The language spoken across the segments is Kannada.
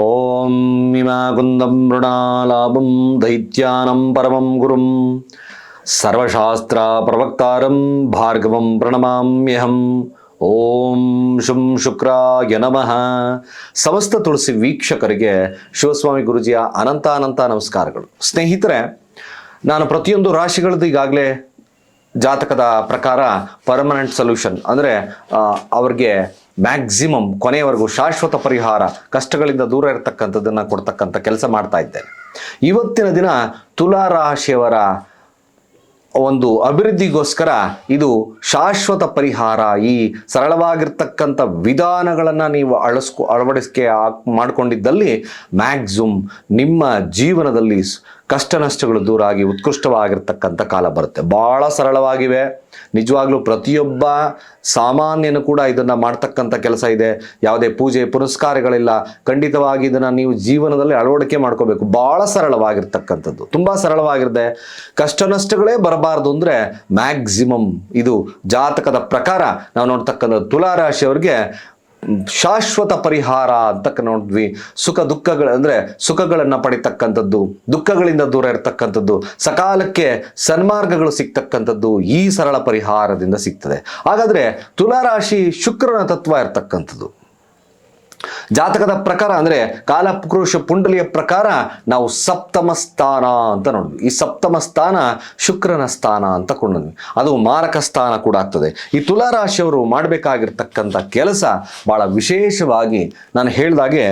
ಓಂ ಇಮಾಗುಂದಂ ಮೃಣಾಲಾಭಂ ದೈತ್ಯಾನಂ ಪರಮಂ ಗುರುಂ ಸರ್ವಶಾಸ್ತ್ರ ಪ್ರವಕ್ತಾರಂ ಭಾರ್ಗವಂ ಪ್ರಣಮಾಮ್ಯಹಂ. ಓಂ ಶುಂ ಶುಕ್ರಾಯ ನಮಃ. ಸಮಸ್ತ ತುಳಸಿ ವೀಕ್ಷಕರಿಗೆ ಶಿವಸ್ವಾಮಿ ಗುರುಜಿಯ ಅನಂತ ಅನಂತ ನಮಸ್ಕಾರಗಳು. ಸ್ನೇಹಿತರೆ, ನಾನು ಪ್ರತಿಯೊಂದು ರಾಶಿಗಳದ್ದು ಈಗಾಗಲೇ ಜಾತಕದ ಪ್ರಕಾರ ಪರ್ಮನೆಂಟ್ ಸೊಲ್ಯೂಷನ್ ಅಂದರೆ ಅವ್ರಿಗೆ ಮ್ಯಾಕ್ಸಿಮಮ್ ಕೊನೆಯವರೆಗೂ ಶಾಶ್ವತ ಪರಿಹಾರ, ಕಷ್ಟಗಳಿಂದ ದೂರ ಇರತಕ್ಕಂಥದ್ದನ್ನು ಕೊಡ್ತಕ್ಕಂಥ ಕೆಲಸ ಮಾಡ್ತಾ ಇದ್ದೇನೆ. ಇವತ್ತಿನ ದಿನ ತುಲಾ ರಾಶಿಯವರ ಒಂದು ಅಭಿವೃದ್ಧಿಗೋಸ್ಕರ ಇದು ಶಾಶ್ವತ ಪರಿಹಾರ. ಈ ಸರಳವಾಗಿರ್ತಕ್ಕಂಥ ವಿಧಾನಗಳನ್ನು ನೀವು ಅಳಸ್ಕೊ, ಅಳವಡಿಸಿಕೆ ಮಾಡಿಕೊಂಡಿದ್ದಲ್ಲಿ ಮಾಡ್ಕೊಂಡಿದ್ದಲ್ಲಿ ಮ್ಯಾಕ್ಸಿಮ್ ನಿಮ್ಮ ಜೀವನದಲ್ಲಿ ಕಷ್ಟ ನಷ್ಟಗಳು ದೂರ ಆಗಿ ಉತ್ಕೃಷ್ಟವಾಗಿರ್ತಕ್ಕಂಥ ಕಾಲ ಬರುತ್ತೆ. ಭಾಳ ಸರಳವಾಗಿವೆ. ನಿಜವಾಗ್ಲೂ ಪ್ರತಿಯೊಬ್ಬ ಸಾಮಾನ್ಯನು ಕೂಡ ಇದನ್ನು ಮಾಡ್ತಕ್ಕಂಥ ಕೆಲಸ ಇದೆ. ಯಾವುದೇ ಪೂಜೆ ಪುರಸ್ಕಾರಗಳಿಲ್ಲ ಖಂಡಿತವಾಗಿ ಇದನ್ನು ನೀವು ಜೀವನದಲ್ಲಿ ಅಳವಡಿಕೆ ಮಾಡ್ಕೋಬೇಕು. ಭಾಳ ಸರಳವಾಗಿರ್ತಕ್ಕಂಥದ್ದು. ತುಂಬ ಸರಳವಾಗಿರದೆ ಕಷ್ಟ ನಷ್ಟಗಳೇ ಬರಬಾರ್ದು ಅಂದರೆ ಮ್ಯಾಕ್ಸಿಮಮ್ ಇದು ಜಾತಕದ ಪ್ರಕಾರ ನಾವು ನೋಡ್ತಕ್ಕಂಥ ತುಲಾರಾಶಿಯವ್ರಿಗೆ ಶಾಶ್ವತ ಪರಿಹಾರ ಅಂತ ನೋಡಿದ್ವಿ ಸುಖ ದುಃಖಗಳ ಅಂದರೆ ಸುಖಗಳನ್ನು ಪಡಿತಕ್ಕಂಥದ್ದು, ದುಃಖಗಳಿಂದ ದೂರ ಇರತಕ್ಕಂಥದ್ದು, ಸಕಾಲಕ್ಕೆ ಸನ್ಮಾರ್ಗಗಳು ಸಿಗ್ತಕ್ಕಂಥದ್ದು ಈ ಸರಳ ಪರಿಹಾರದಿಂದ ಸಿಗ್ತದೆ. ಹಾಗಾದರೆ ತುಲಾರಾಶಿ ಶುಕ್ರನ ತತ್ವ ಇರ್ತಕ್ಕಂಥದ್ದು. ಜಾತಕದ ಪ್ರಕಾರ ಅಂದರೆ ಕಾಲಪುರುಷ ಪುಂಡಲಿಯ ಪ್ರಕಾರ ನಾವು ಸಪ್ತಮ ಸ್ಥಾನ ಅಂತ ನೋಡಿದ್ವಿ. ಈ ಸಪ್ತಮ ಸ್ಥಾನ ಶುಕ್ರನ ಸ್ಥಾನ ಅಂತ ಕೊಂಡಿದ್ವಿ. ಅದು ಮಾರಕ ಸ್ಥಾನ ಕೂಡ ಆಗ್ತದೆ. ಈ ತುಲಾರಾಶಿಯವರು ಮಾಡಬೇಕಾಗಿರ್ತಕ್ಕಂಥ ಕೆಲಸ ಬಹಳ ವಿಶೇಷವಾಗಿ ನಾನು ಹೇಳಿದಾಗೆ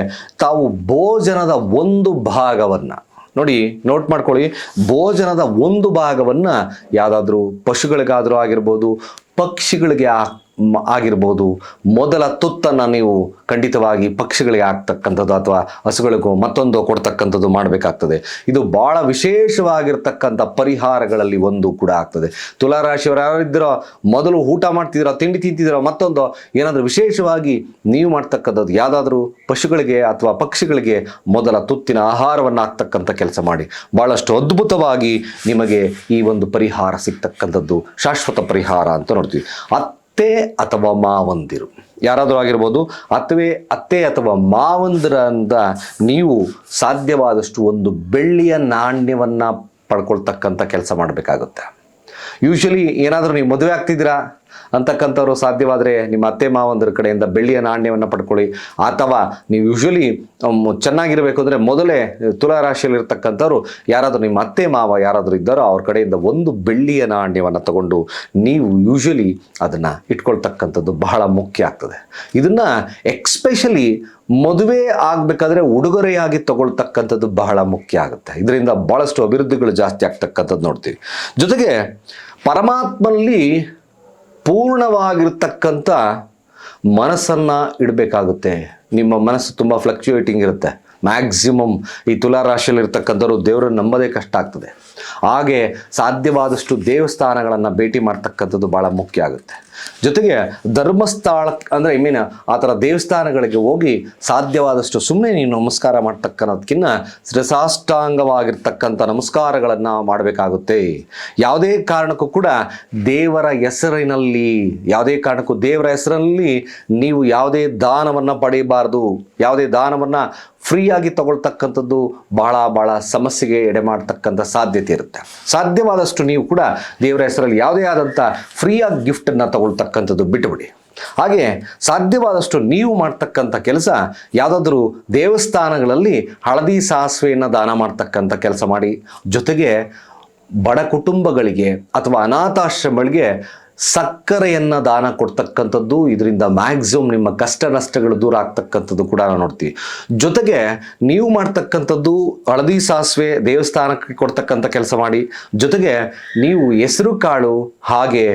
ತಾವು ಭೋಜನದ ಒಂದು ಭಾಗವನ್ನು. ನೋಡಿ ನೋಟ್ ಮಾಡ್ಕೊಳ್ಳಿ. ಭೋಜನದ ಒಂದು ಭಾಗವನ್ನು ಯಾವುದಾದ್ರೂ ಪಶುಗಳಿಗಾದರೂ ಆಗಿರ್ಬೋದು, ಪಕ್ಷಿಗಳಿಗೆ ಆ ಆಗಿರ್ಬೋದು. ಮೊದಲ ತುತ್ತನ್ನು ನೀವು ಖಂಡಿತವಾಗಿ ಪಕ್ಷಿಗಳಿಗೆ ಆಗ್ತಕ್ಕಂಥದ್ದು ಅಥವಾ ಹಸುಗಳಿಗೂ ಮತ್ತೊಂದು ಕೊಡ್ತಕ್ಕಂಥದ್ದು ಮಾಡಬೇಕಾಗ್ತದೆ. ಇದು ಭಾಳ ವಿಶೇಷವಾಗಿರ್ತಕ್ಕಂಥ ಪರಿಹಾರಗಳಲ್ಲಿ ಒಂದು ಕೂಡ ಆಗ್ತದೆ. ತುಲಾರಾಶಿಯವರು ಯಾರಿದ್ದೀರೋ ಮೊದಲು ಊಟ ಮಾಡ್ತಿದ್ದೀರೋ, ತಿಂಡಿ ತಿಂತಿದ್ದೀರೋ, ಮತ್ತೊಂದು ಏನಾದರೂ ವಿಶೇಷವಾಗಿ ನೀವು ಮಾಡ್ತಕ್ಕಂಥದ್ದು ಯಾವುದಾದ್ರೂ ಪಶುಗಳಿಗೆ ಅಥವಾ ಪಕ್ಷಿಗಳಿಗೆ ಮೊದಲ ತುತ್ತಿನ ಆಹಾರವನ್ನು ಆಗ್ತಕ್ಕಂಥ ಕೆಲಸ ಮಾಡಿ. ಭಾಳಷ್ಟು ಅದ್ಭುತವಾಗಿ ನಿಮಗೆ ಈ ಒಂದು ಪರಿಹಾರ ಸಿಗ್ತಕ್ಕಂಥದ್ದು ಶಾಶ್ವತ ಪರಿಹಾರ ಅಂತ ನೋಡ್ತೀವಿ. ಅತ್ತೆ ಅಥವಾ ಮಾವಂದಿರು ಯಾರಾದರೂ ಆಗಿರ್ಬೋದು ಅತ್ತವೇ ಅತ್ತೆ ಅಥವಾ ಮಾವಂದಿರಿಂದ ನೀವು ಸಾಧ್ಯವಾದಷ್ಟು ಒಂದು ಬೆಳ್ಳಿಯ ನಾಣ್ಯವನ್ನು ಪಡ್ಕೊಳ್ತಕ್ಕಂಥ ಕೆಲಸ ಮಾಡಬೇಕಾಗುತ್ತೆ. ಯೂಶ್ವಲಿ ಏನಾದರೂ ನೀವು ಮದುವೆ ಆಗ್ತಿದ್ದೀರಾ? ಅಂತಕ್ಕಂಥವ್ರು ಸಾಧ್ಯವಾದರೆ ನಿಮ್ಮ ಅತ್ತೆ ಮಾವಂದ್ರ ಕಡೆಯಿಂದ ಬೆಳ್ಳಿಯ ನಾಣ್ಯವನ್ನು ಪಡ್ಕೊಳ್ಳಿ. ಅಥವಾ ನೀವು ಯೂಶ್ವಲಿ ಚೆನ್ನಾಗಿರಬೇಕು ಅಂದರೆ ಮೊದಲೇ ತುಲಾರಾಶಿಯಲ್ಲಿರ್ತಕ್ಕಂಥವ್ರು ಯಾರಾದರೂ ನಿಮ್ಮ ಅತ್ತೆ ಮಾವ ಯಾರಾದರೂ ಇದ್ದಾರೋ ಅವ್ರ ಕಡೆಯಿಂದ ಒಂದು ಬೆಳ್ಳಿಯ ನಾಣ್ಯವನ್ನು ತಗೊಂಡು ನೀವು ಯೂಶ್ವಲಿ ಅದನ್ನು ಇಟ್ಕೊಳ್ತಕ್ಕಂಥದ್ದು ಬಹಳ ಮುಖ್ಯ ಆಗ್ತದೆ. ಇದನ್ನು ಎಕ್ಸ್ಪೆಷಲಿ ಮದುವೆ ಆಗಬೇಕಾದ್ರೆ ಉಡುಗೊರೆಯಾಗಿ ತಗೊಳ್ತಕ್ಕಂಥದ್ದು ಬಹಳ ಮುಖ್ಯ ಆಗುತ್ತೆ. ಇದರಿಂದ ಭಾಳಷ್ಟು ಅಭಿವೃದ್ಧಿಗಳು ಜಾಸ್ತಿ ಆಗ್ತಕ್ಕಂಥದ್ದು ನೋಡ್ತೀವಿ. ಜೊತೆಗೆ ಪರಮಾತ್ಮನಲ್ಲಿ ಪೂರ್ಣವಾಗಿರ್ತಕ್ಕಂಥ ಮನಸ್ಸನ್ನು ಇಡಬೇಕಾಗುತ್ತೆ. ನಿಮ್ಮ ಮನಸ್ಸು ತುಂಬ ಫ್ಲಕ್ಚುಯೇಟಿಂಗ್ ಇರುತ್ತೆ. ಮ್ಯಾಕ್ಸಿಮಮ್ ಈ ತುಲಾ ಇರ್ತಕ್ಕಂಥವ್ರು ದೇವರನ್ನು ನಂಬೋದೇ ಕಷ್ಟ ಆಗ್ತದೆ. ಹಾಗೆ ಸಾಧ್ಯವಾದಷ್ಟು ದೇವಸ್ಥಾನಗಳನ್ನು ಭೇಟಿ ಮಾಡ್ತಕ್ಕಂಥದ್ದು ಭಾಳ ಮುಖ್ಯ ಆಗುತ್ತೆ. ಜೊತೆಗೆ ಧರ್ಮಸ್ಥಳ, ಅಂದರೆ ಐ ಮೀನ್ ಆ ಥರ ದೇವಸ್ಥಾನಗಳಿಗೆ ಹೋಗಿ ಸಾಧ್ಯವಾದಷ್ಟು ಸುಮ್ಮನೆ ನೀವು ನಮಸ್ಕಾರ ಮಾಡ್ತಕ್ಕನ್ನೋದಕ್ಕಿಂತ ಶ್ರೇಸಾಷ್ಟಾಂಗವಾಗಿರ್ತಕ್ಕಂಥ ನಮಸ್ಕಾರಗಳನ್ನು ಮಾಡಬೇಕಾಗುತ್ತೆ. ಯಾವುದೇ ಕಾರಣಕ್ಕೂ ಕೂಡ ದೇವರ ಹೆಸರಿನಲ್ಲಿ, ಯಾವುದೇ ಕಾರಣಕ್ಕೂ ದೇವರ ಹೆಸರಲ್ಲಿ ನೀವು ಯಾವುದೇ ದಾನವನ್ನು ಪಡೆಯಬಾರದು. ಯಾವುದೇ ದಾನವನ್ನು ಫ್ರೀಯಾಗಿ ತಗೊಳ್ತಕ್ಕಂಥದ್ದು ಬಹಳ ಬಹಳ ಸಮಸ್ಯೆಗೆ ಎಡೆ ಮಾಡ್ತಕ್ಕಂಥ ಸಾಧ್ಯತೆ ಇರುತ್ತೆ. ಸಾಧ್ಯವಾದಷ್ಟು ನೀವು ಕೂಡ ದೇವರ ಹೆಸರಲ್ಲಿ ಯಾವುದೇ ಆದಂಥ ಫ್ರೀಯಾಗಿ ಗಿಫ್ಟನ್ನು ತಗೊಳ್ತಕ್ಕಂಥದ್ದು ಬಿಟ್ಟುಬಿಡಿ. ಹಾಗೆ ಸಾಧ್ಯವಾದಷ್ಟು ನೀವು ಮಾಡ್ತಕ್ಕಂಥ ಕೆಲಸ ಯಾವುದಾದ್ರೂ ದೇವಸ್ಥಾನಗಳಲ್ಲಿ ಹಳದಿ ಸಾಸಿವೆಯನ್ನು ದಾನ ಮಾಡ್ತಕ್ಕಂಥ ಕೆಲಸ ಮಾಡಿ. ಜೊತೆಗೆ ಬಡ ಕುಟುಂಬಗಳಿಗೆ ಅಥವಾ ಅನಾಥಾಶ್ರಮಗಳಿಗೆ ಸಕ್ಕರೆಯನ್ನು ದಾನ ಕೊಡ್ತಕ್ಕಂಥದ್ದು, ಇದರಿಂದ ಮ್ಯಾಕ್ಸಿಮಮ್ ನಿಮ್ಮ ಕಷ್ಟ ನಷ್ಟಗಳು ದೂರ ಆಗ್ತಕ್ಕಂಥದ್ದು ಕೂಡ ನಾವು ನೋಡ್ತೀವಿ. ಜೊತೆಗೆ ನೀವು ಮಾಡ್ತಕ್ಕಂಥದ್ದು ಹಳದಿ ಸಾಸಿವೆ ದೇವಸ್ಥಾನಕ್ಕೆ ಕೊಡ್ತಕ್ಕಂಥ ಕೆಲಸ ಮಾಡಿ, ಜೊತೆಗೆ ನೀವು ಹೆಸರು ಕಾಳು ಹಾಗೆ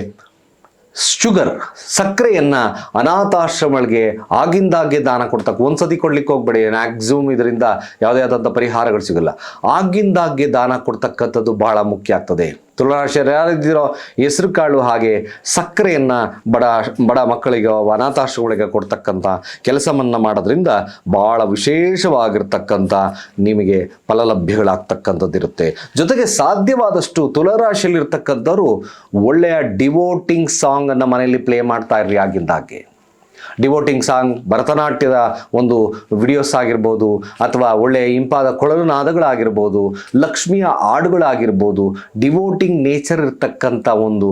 ಶುಗರ್ ಸಕ್ಕರೆಯನ್ನು ಅನಾಥಾಶ್ರಮಗಳಿಗೆ ಆಗಿಂದಾಗೆ ದಾನ ಕೊಡ್ತಕ್ಕ ಒಂದ್ಸತಿ ಕೊಡ್ಲಿಕ್ಕೆ ಹೋಗ್ಬೇಡಿ ಮ್ಯಾಕ್ಸಿಮಮ್ ಇದರಿಂದ ಯಾವುದೇ ಆದಂಥ ಪರಿಹಾರಗಳು ಸಿಗಲ್ಲ. ಆಗಿಂದಾಗೆ ದಾನ ಕೊಡ್ತಕ್ಕಂಥದ್ದು ಬಹಳ ಮುಖ್ಯ ಆಗ್ತದೆ. ತುಲಾರಾಶಿಯರು ಯಾರಿದ್ದೀರೋ ಹೆಸರು ಕಾಳು ಹಾಗೆ ಸಕ್ಕರೆಯನ್ನು ಬಡ ಬಡ ಮಕ್ಕಳಿಗೆ ಅನಾಥಾಶ್ರಮಗಳಿಗೆ ಕೊಡ್ತಕ್ಕಂಥ ಕೆಲಸವನ್ನು ಮಾಡೋದ್ರಿಂದ ಭಾಳ ವಿಶೇಷವಾಗಿರ್ತಕ್ಕಂಥ ನಿಮಗೆ ಫಲಲಭ್ಯಗಳಾಗ್ತಕ್ಕಂಥದ್ದಿರುತ್ತೆ. ಜೊತೆಗೆ ಸಾಧ್ಯವಾದಷ್ಟು ತುಲಾರಾಶಿಯಲ್ಲಿರ್ತಕ್ಕಂಥವ್ರು ಒಳ್ಳೆಯ ಡಿವೋಟಿಂಗ್ ಸಾಂಗನ್ನು ಮನೆಯಲ್ಲಿ ಪ್ಲೇ ಮಾಡ್ತಾ ಇರ್ರಿ ಆಗಿಂದಾಗೆ. ಡಿವೋಟಿಂಗ್ ಸಾಂಗ್ ಭರತನಾಟ್ಯದ ಒಂದು ವಿಡಿಯೋಸ್ ಆಗಿರ್ಬೋದು, ಅಥವಾ ಒಳ್ಳೆಯ ಇಂಪಾದ ಕೊಳಲು ನಾದಗಳಾಗಿರ್ಬೋದು, ಲಕ್ಷ್ಮಿಯ ಹಾಡುಗಳಾಗಿರ್ಬೋದು ಡಿವೋಟಿಂಗ್ ನೇಚರ್ ಇರ್ತಕ್ಕಂಥ ಒಂದು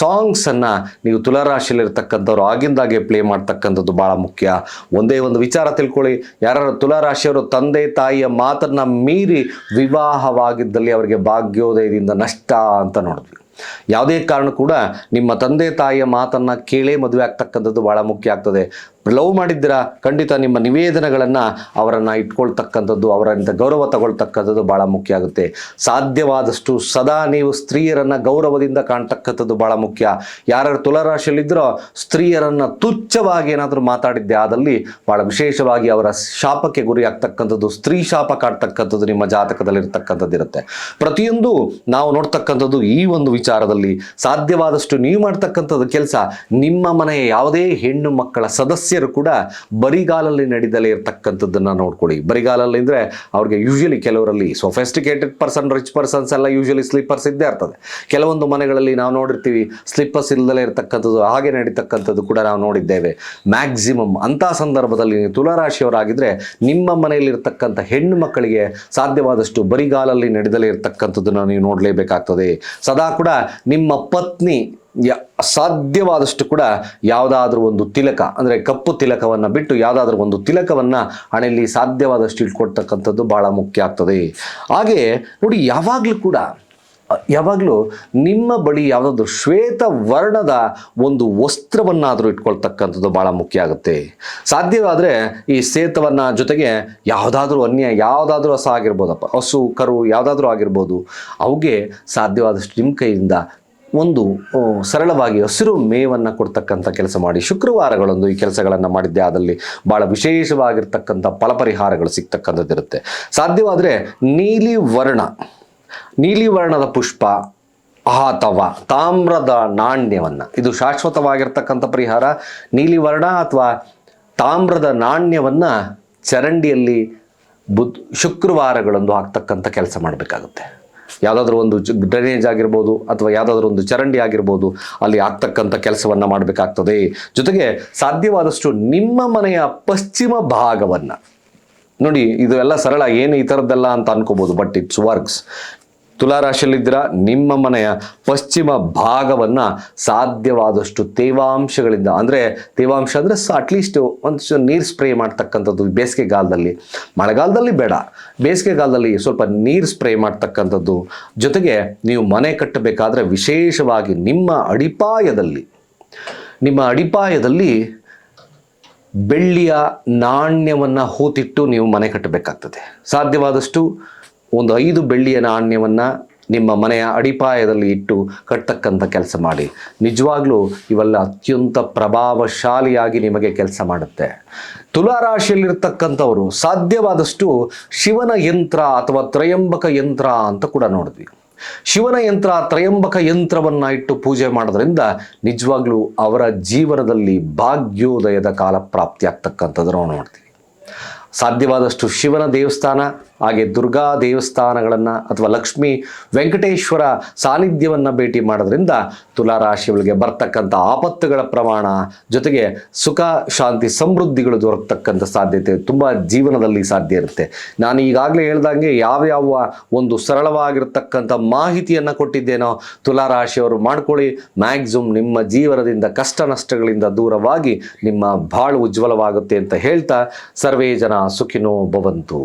ಸಾಂಗ್ಸನ್ನು ನೀವು ತುಲಾರಾಶಿಯಲ್ಲಿರ್ತಕ್ಕಂಥವ್ರು ಆಗಿಂದಾಗೆ ಪ್ಲೇ ಮಾಡ್ತಕ್ಕಂಥದ್ದು ಭಾಳ ಮುಖ್ಯ. ಒಂದೇ ಒಂದು ವಿಚಾರ ತಿಳ್ಕೊಳ್ಳಿ. ಯಾರು ತುಲಾರಾಶಿಯವರು ತಂದೆ, ತಾಯಿಯ ಮಾತನ್ನು ಮೀರಿ ವಿವಾಹವಾಗಿದ್ದಲ್ಲಿ ಅವರಿಗೆ ಭಾಗ್ಯೋದಯದಿಂದ ನಷ್ಟ ಅಂತ ನೋಡಿದ್ವಿ ಯಾವುದೇ ಕಾರಣ ಕೂಡ ನಿಮ್ಮ ತಂದೆ ತಾಯಿಯ ಮಾತನ್ನು ಕೇಳೇ ಮದುವೆ ಆಗ್ತಕ್ಕಂಥದ್ದು ಭಾಳ ಮುಖ್ಯ ಆಗ್ತದೆ. ಲವ್ ಮಾಡಿದ್ದೀರಾ? ಖಂಡಿತ ನಿಮ್ಮ ನಿವೇದನೆಗಳನ್ನು ಅವರನ್ನು ಇಟ್ಕೊಳ್ತಕ್ಕಂಥದ್ದು, ಅವರಿಂದ ಗೌರವ ತಗೊಳ್ತಕ್ಕಂಥದ್ದು ಭಾಳ ಮುಖ್ಯ ಆಗುತ್ತೆ. ಸಾಧ್ಯವಾದಷ್ಟು ಸದಾ ನೀವು ಸ್ತ್ರೀಯರನ್ನು ಗೌರವದಿಂದ ಕಾಣ್ತಕ್ಕಂಥದ್ದು ಭಾಳ ಮುಖ್ಯ. ಯಾರ್ಯಾರು ತುಲಾರಾಶಿಯಲ್ಲಿದ್ದರೋ ಸ್ತ್ರೀಯರನ್ನು ತುಚ್ಛವಾಗಿ ಏನಾದರೂ ಮಾತಾಡಿದ್ದೆ, ಆದಲ್ಲಿ ಭಾಳ ವಿಶೇಷವಾಗಿ ಅವರ ಶಾಪಕ್ಕೆ ಗುರಿ ಆಗ್ತಕ್ಕಂಥದ್ದು ಸ್ತ್ರೀ ಶಾಪ ಕಾಡ್ತಕ್ಕಂಥದ್ದು ನಿಮ್ಮ ಜಾತಕದಲ್ಲಿರ್ತಕ್ಕಂಥದ್ದು ಇರುತ್ತೆ ಪ್ರತಿಯೊಂದು ನಾವು ನೋಡ್ತಕ್ಕಂಥದ್ದು ಈ ಒಂದು ವಿಚಾರದಲ್ಲಿ ಸಾಧ್ಯವಾದಷ್ಟು ನೀವು ಮಾಡ್ತಕ್ಕಂಥದ್ದು ಕೆಲಸ, ನಿಮ್ಮ ಮನೆಯ ಯಾವುದೇ ಹೆಣ್ಣು ಮಕ್ಕಳ ಸದಸ್ಯರು ಕೂಡ ಬರಿಗಾಲಲ್ಲಿ ನಡೆದಲೇ ಇರತಕ್ಕಂಥದ್ದನ್ನು ನೋಡ್ಕೊಳ್ಳಿ. ಬರಿಗಾಲಲ್ಲಿ ಅಂದರೆ ಅವ್ರಿಗೆ ಯೂಶಲಿ ಕೆಲವರಲ್ಲಿ ಸೊಫೆಸ್ಟಿಕೇಟೆಡ್ ಪರ್ಸನ್ ರಿಚ್ ಪರ್ಸನ್ಸ್ ಎಲ್ಲ ಯೂಶಲಿ ಸ್ಲೀಪರ್ಸ್ ಇದ್ದೇ ಇರ್ತದೆ. ಕೆಲವೊಂದು ಮನೆಗಳಲ್ಲಿ ನಾವು ನೋಡಿರ್ತೀವಿ ಸ್ಲಿಪ್ಪರ್ಸ್ ಇಲ್ಲದಲೇ ಇರತಕ್ಕಂಥದ್ದು, ಹಾಗೆ ನಡೀತಕ್ಕಂಥದ್ದು ಕೂಡ ನಾವು ನೋಡಿದ್ದೇವೆ. ಮ್ಯಾಕ್ಸಿಮಮ್ ಅಂಥ ಸಂದರ್ಭದಲ್ಲಿ ತುಲಾರಾಶಿಯವರಾಗಿದ್ದರೆ ನಿಮ್ಮ ಮನೆಯಲ್ಲಿರ್ತಕ್ಕಂಥ ಹೆಣ್ಣು ಮಕ್ಕಳಿಗೆ ಸಾಧ್ಯವಾದಷ್ಟು ಬರಿಗಾಲಲ್ಲಿ ನಡೆದಲೇ ಇರತಕ್ಕಂಥದ್ದನ್ನು ನೀವು ನೋಡಲೇಬೇಕಾಗ್ತದೆ. ಸದಾ ಕೂಡ ನಿಮ್ಮ ಪತ್ನಿ ಸಾಧ್ಯವಾದಷ್ಟು ಕೂಡ ಯಾವುದಾದ್ರೂ ಒಂದು ತಿಲಕ, ಅಂದರೆ ಕಪ್ಪು ತಿಲಕವನ್ನು ಬಿಟ್ಟು ಯಾವುದಾದ್ರೂ ಒಂದು ತಿಲಕವನ್ನು ಹಣೆಯಲ್ಲಿ ಸಾಧ್ಯವಾದಷ್ಟು ಇಟ್ಕೊಡ್ತಕ್ಕಂಥದ್ದು ಭಾಳ ಮುಖ್ಯ ಆಗ್ತದೆ. ಹಾಗೆ ನೋಡಿ, ಯಾವಾಗಲೂ ಕೂಡ ಯಾವಾಗಲೂ ನಿಮ್ಮ ಬಳಿ ಯಾವುದಾದ್ರೂ ಶ್ವೇತ ವರ್ಣದ ಒಂದು ವಸ್ತ್ರವನ್ನಾದರೂ ಇಟ್ಕೊಳ್ತಕ್ಕಂಥದ್ದು ಭಾಳ ಮುಖ್ಯ ಆಗುತ್ತೆ. ಸಾಧ್ಯವಾದರೆ ಈ ಸೇತವನ್ನು ಜೊತೆಗೆ ಯಾವುದಾದ್ರೂ ಅನ್ಯ, ಯಾವುದಾದ್ರೂ ಹಸ ಆಗಿರ್ಬೋದಪ್ಪ. ಹಸು, ಕರು, ಯಾವುದಾದ್ರೂ ಆಗಿರ್ಬೋದು. ಅವುಗೆ ಸಾಧ್ಯವಾದಷ್ಟು ನಿಮ್ಮ ಕೈಯಿಂದ ಒಂದು ಸರಳವಾಗಿ ಹಸಿರು ಮೇವನ್ನು ಕೊಡ್ತಕ್ಕಂಥ ಕೆಲಸ ಮಾಡಿ. ಶುಕ್ರವಾರಗಳೊಂದು ಈ ಕೆಲಸಗಳನ್ನು ಮಾಡಿದ್ದೆ. ಆದಲ್ಲಿ ಭಾಳ ವಿಶೇಷವಾಗಿರ್ತಕ್ಕಂಥ ಫಲಪರಿಹಾರಗಳು ಸಿಗ್ತಕ್ಕಂಥದ್ದಿರುತ್ತೆ. ಸಾಧ್ಯವಾದರೆ ನೀಲಿ ವರ್ಣ ನೀಲಿ ವರ್ಣದ ಪುಷ್ಪ ಅಥವಾ ತಾಮ್ರದ ನಾಣ್ಯವನ್ನು. ಇದು ಶಾಶ್ವತವಾಗಿರ್ತಕ್ಕಂಥ ಪರಿಹಾರ. ನೀಲಿ ವರ್ಣ ಅಥವಾ ತಾಮ್ರದ ನಾಣ್ಯವನ್ನು ಚರಂಡಿಯಲ್ಲಿ ಬುಧ್, ಶುಕ್ರವಾರಗಳಂದು ಹಾಕ್ತಕ್ಕಂಥ ಕೆಲಸ ಮಾಡಬೇಕಾಗುತ್ತೆ. ಯಾವುದಾದ್ರೂ ಒಂದು ಡ್ರೈನೇಜ್ ಆಗಿರ್ಬೋದು ಅಥವಾ ಯಾವುದಾದ್ರೂ ಒಂದು ಚರಂಡಿ ಆಗಿರ್ಬೋದು, ಅಲ್ಲಿ ಆಗ್ತಕ್ಕಂಥ ಕೆಲಸವನ್ನು ಮಾಡಬೇಕಾಗ್ತದೆ. ಜೊತೆಗೆ ಸಾಧ್ಯವಾದಷ್ಟು ನಿಮ್ಮ ಮನೆಯ ಪಶ್ಚಿಮ ಭಾಗವನ್ನು. ನೋಡಿ, ಇದು ಎಲ್ಲ ಸರಳ, ಏನು ಈ ಥರದ್ದೆಲ್ಲ ಅಂತ ಅನ್ಕೋಬೋದು ಬಟ್ ಇಟ್ಸ್ ವರ್ಕ್ಸ್ ತುಲಾರಾಶಿಯಲ್ಲಿದ್ದೀರಾ? ನಿಮ್ಮ ಮನೆಯ ಪಶ್ಚಿಮ ಭಾಗವನ್ನು ಸಾಧ್ಯವಾದಷ್ಟು ತೇವಾಂಶಗಳಿಂದ, ಅಂದರೆ ತೇವಾಂಶ ಅಂದರೆ ಅಟ್ಲೀಸ್ಟ್ ಒಂದಷ್ಟು ನೀರು ಸ್ಪ್ರೇ ಮಾಡ್ತಕ್ಕಂಥದ್ದು ಬೇಸಿಗೆಗಾಲದಲ್ಲಿ. ಮಳೆಗಾಲದಲ್ಲಿ ಬೇಡ. ಬೇಸಿಗೆಗಾಲದಲ್ಲಿ ಸ್ವಲ್ಪ ನೀರು ಸ್ಪ್ರೇ ಮಾಡ್ತಕ್ಕಂಥದ್ದು. ಜೊತೆಗೆ ನೀವು ಮನೆ ಕಟ್ಟಬೇಕಾದ್ರೆ ವಿಶೇಷವಾಗಿ ನಿಮ್ಮ ಅಡಿಪಾಯದಲ್ಲಿ ನಿಮ್ಮ ಅಡಿಪಾಯದಲ್ಲಿ ಬೆಳ್ಳಿಯ ನಾಣ್ಯವನ್ನು ಹೂತಿಟ್ಟು ನೀವು ಮನೆ ಕಟ್ಟಬೇಕಾಗ್ತದೆ. ಸಾಧ್ಯವಾದಷ್ಟು ಒಂದು ಐದು ಬೆಳ್ಳಿಯ ನಾಣ್ಯವನ್ನು ನಿಮ್ಮ ಮನೆಯ ಅಡಿಪಾಯದಲ್ಲಿ ಇಟ್ಟು ಕಟ್ತಕ್ಕಂಥ ಕೆಲಸ ಮಾಡಿ. ನಿಜವಾಗ್ಲೂ ಇವೆಲ್ಲ ಅತ್ಯಂತ ಪ್ರಭಾವಶಾಲಿಯಾಗಿ ನಿಮಗೆ ಕೆಲಸ ಮಾಡುತ್ತೆ. ತುಲಾರಾಶಿಯಲ್ಲಿರ್ತಕ್ಕಂಥವರು ಸಾಧ್ಯವಾದಷ್ಟು ಶಿವನ ಯಂತ್ರ ಅಥವಾ ತ್ರಯಂಬಕ ಯಂತ್ರ ಅಂತ ಕೂಡ ನೋಡಿದ್ವಿ. ಶಿವನ ಯಂತ್ರ, ತ್ರಯಂಬಕ ಯಂತ್ರವನ್ನು ಇಟ್ಟು ಪೂಜೆ ಮಾಡೋದ್ರಿಂದ ನಿಜವಾಗ್ಲೂ ಅವರ ಜೀವನದಲ್ಲಿ ಭಾಗ್ಯೋದಯದ ಕಾಲ ಪ್ರಾಪ್ತಿ ಆಗ್ತಕ್ಕಂಥದ್ದು ನಾವು ನೋಡ್ತೀವಿ. ಸಾಧ್ಯವಾದಷ್ಟು ಶಿವನ ದೇವಸ್ಥಾನ ಹಾಗೆ ದುರ್ಗಾ ದೇವಸ್ಥಾನಗಳನ್ನು ಅಥವಾ ಲಕ್ಷ್ಮೀ ವೆಂಕಟೇಶ್ವರ ಸಾನ್ನಿಧ್ಯವನ್ನು ಭೇಟಿ ಮಾಡೋದ್ರಿಂದ ತುಲಾರಾಶಿಗಳಿಗೆ ಬರ್ತಕ್ಕಂಥ ಆಪತ್ತುಗಳ ಪ್ರಮಾಣ ಜೊತೆಗೆ ಸುಖ, ಶಾಂತಿ, ಸಮೃದ್ಧಿಗಳು ದೊರಕತಕ್ಕಂಥ ಸಾಧ್ಯತೆ ತುಂಬ ಜೀವನದಲ್ಲಿ ಸಾಧ್ಯ ಇರುತ್ತೆ. ನಾನು ಈಗಾಗಲೇ ಹೇಳ್ದಂಗೆ ಯಾವ್ಯಾವ ಒಂದು ಸರಳವಾಗಿರ್ತಕ್ಕಂಥ ಮಾಹಿತಿಯನ್ನು ಕೊಟ್ಟಿದ್ದೇನೋ ತುಲಾರಾಶಿಯವರು ಮಾಡ್ಕೊಳ್ಳಿ. ಮ್ಯಾಕ್ಸಿಮಮ್ ನಿಮ್ಮ ಜೀವನದಿಂದ ಕಷ್ಟ ನಷ್ಟಗಳಿಂದ ದೂರವಾಗಿ ನಿಮ್ಮ ಬಾಳು ಉಜ್ವಲವಾಗುತ್ತೆ ಅಂತ ಹೇಳ್ತಾ ಸರ್ವೇ ಜನ ಸುಖಿನೋ ಭವಂತು.